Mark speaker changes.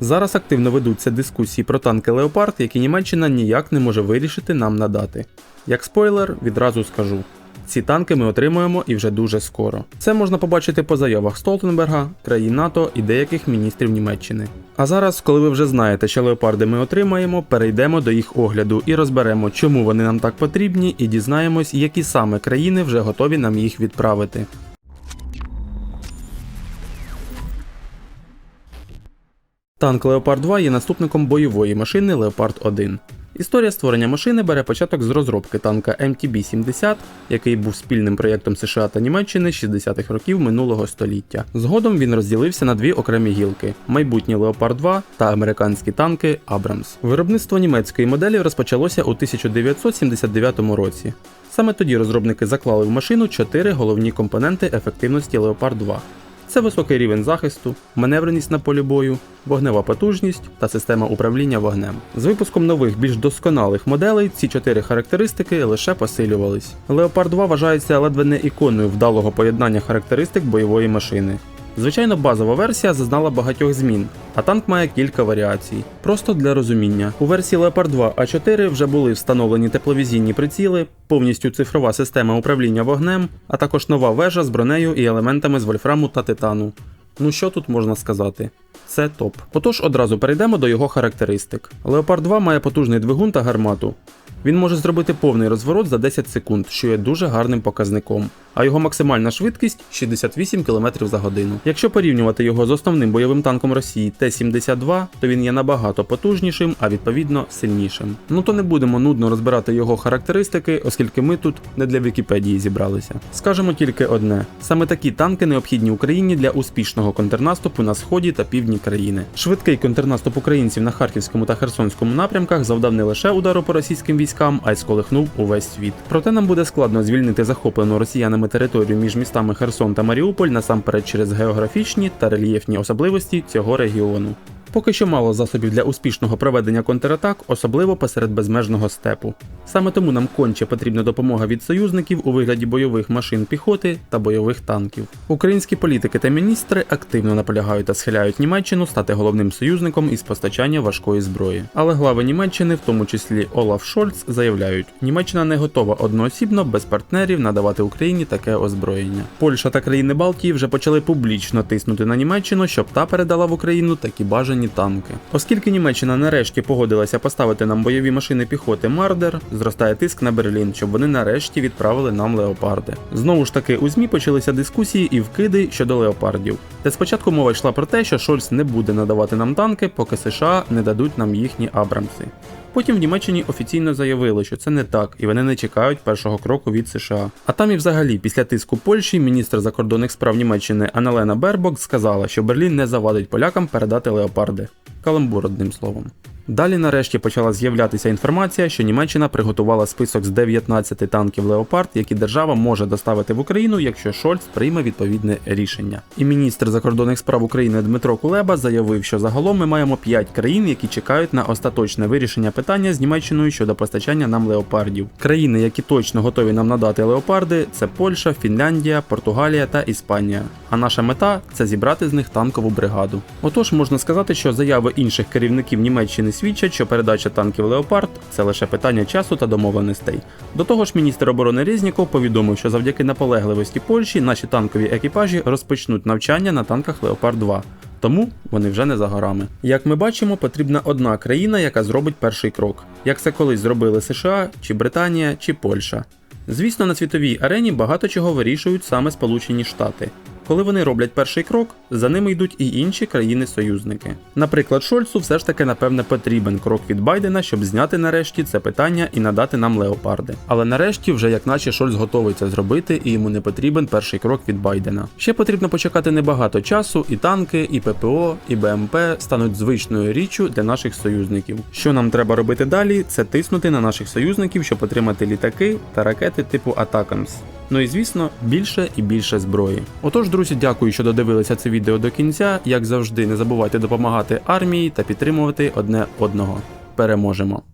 Speaker 1: Зараз активно ведуться дискусії про танки Леопард, які Німеччина ніяк не може вирішити нам надати. Як спойлер, відразу скажу. Ці танки ми отримуємо і вже дуже скоро. Це можна побачити по заявах Столтенберга, країн НАТО і деяких міністрів Німеччини. А зараз, коли ви вже знаєте, що леопарди ми отримаємо, перейдемо до їх огляду і розберемо, чому вони нам так потрібні, і дізнаємось, які саме країни вже готові нам їх відправити. Танк Leopard 2 є наступником бойової машини Leopard 1. Історія створення машини бере початок з розробки танка MTB-70, який був спільним проєктом США та Німеччини 60-х років минулого століття. Згодом він розділився на дві окремі гілки: майбутній Leopard 2 та американські танки Abrams. Виробництво німецької моделі розпочалося у 1979 році. Саме тоді розробники заклали в машину чотири головні компоненти ефективності Leopard 2. Це високий рівень захисту, маневреність на полі бою, вогнева потужність та система управління вогнем. З випуском нових, більш досконалих моделей ці чотири характеристики лише посилювались. Leopard 2 вважається ледве не іконою вдалого поєднання характеристик бойової машини. Звичайно, базова версія зазнала багатьох змін, а танк має кілька варіацій. Просто для розуміння. У версії Leopard 2 А4 вже були встановлені тепловізійні приціли, повністю цифрова система управління вогнем, а також нова вежа з бронею і елементами з вольфраму та титану. Ну що тут можна сказати? Це топ. Отож одразу перейдемо до його характеристик. Leopard 2 має потужний двигун та гармату. Він може зробити повний розворот за 10 секунд, що є дуже гарним показником. А його максимальна швидкість 68 км за годину. Якщо порівнювати його з основним бойовим танком Росії Т-72, то він є набагато потужнішим, а відповідно сильнішим. Ну то не будемо нудно розбирати його характеристики, оскільки ми тут не для Вікіпедії зібралися. Скажемо тільки одне: саме такі танки необхідні Україні для успішного контрнаступу на сході та півдні країни. Швидкий контрнаступ українців на Харківському та Херсонському напрямках завдав не лише удару по російським військам, а й сколихнув увесь світ. Проте нам буде складно звільнити захоплену росіянами територію між містами Херсон та Маріуполь насамперед через географічні та рельєфні особливості цього регіону. Поки що мало засобів для успішного проведення контратак, особливо посеред безмежного степу. Саме тому нам конче потрібна допомога від союзників у вигляді бойових машин піхоти та бойових танків. Українські політики та міністри активно наполягають та схиляють Німеччину стати головним союзником із постачання важкої зброї. Але глави Німеччини, в тому числі Олаф Шольц, заявляють, Німеччина не готова одноосібно без партнерів надавати Україні таке озброєння. Польща та країни Балтії вже почали публічно тиснути на Німеччину, щоб та передала в Україну такі бажані танки. Оскільки Німеччина нарешті погодилася поставити нам бойові машини піхоти Мардер, зростає тиск на Берлін, щоб вони нарешті відправили нам леопарди. Знову ж таки, у ЗМІ почалися дискусії і вкиди щодо леопардів. Та спочатку мова йшла про те, що Шольц не буде надавати нам танки, поки США не дадуть нам їхні Абрамси. Потім в Німеччині офіційно заявили, що це не так, і вони не чекають першого кроку від США. А там і взагалі, після тиску Польщі, міністр закордонних справ Німеччини Аналена Бербок сказала, що Берлін не завадить полякам передати леопарди. Каламбур одним словом. Далі нарешті почала з'являтися інформація, що Німеччина приготувала список з 19 танків Леопард, які держава може доставити в Україну, якщо Шольц прийме відповідне рішення. І міністр закордонних справ України Дмитро Кулеба заявив, що загалом ми маємо 5 країн, які чекають на остаточне вирішення питання з Німеччиною щодо постачання нам леопардів. Країни, які точно готові нам надати леопарди, це Польща, Фінляндія, Португалія та Іспанія. А наша мета це зібрати з них танкову бригаду. Отож, можна сказати, що заяви інших керівників Німеччини свідчать, що передача танків Леопард це лише питання часу та домовленостей. До того ж, міністр оборони Резніков повідомив, що завдяки наполегливості Польщі наші танкові екіпажі розпочнуть навчання на танках Леопард 2. Тому вони вже не за горами. Як ми бачимо, потрібна одна країна, яка зробить перший крок, як це колись зробили США, чи Британія, чи Польща. Звісно, на світовій арені багато чого вирішують саме Сполучені Штати. Коли вони роблять перший крок, за ними йдуть і інші країни-союзники. Наприклад, Шольцу все ж таки напевне потрібен крок від Байдена, щоб зняти нарешті це питання і надати нам леопарди. Але нарешті, вже як наче Шольц готовий це зробити, і йому не потрібен перший крок від Байдена. Ще потрібно почекати небагато часу, і танки, і ППО, і БМП стануть звичною річчю для наших союзників. Що нам треба робити далі, це тиснути на наших союзників, щоб отримати літаки та ракети типу Атакамс. Ну і звісно, більше і більше зброї. Отож, друзі, дякую, що додивилися це відео до кінця. Як завжди, не забувайте допомагати армії та підтримувати одне одного. Переможемо!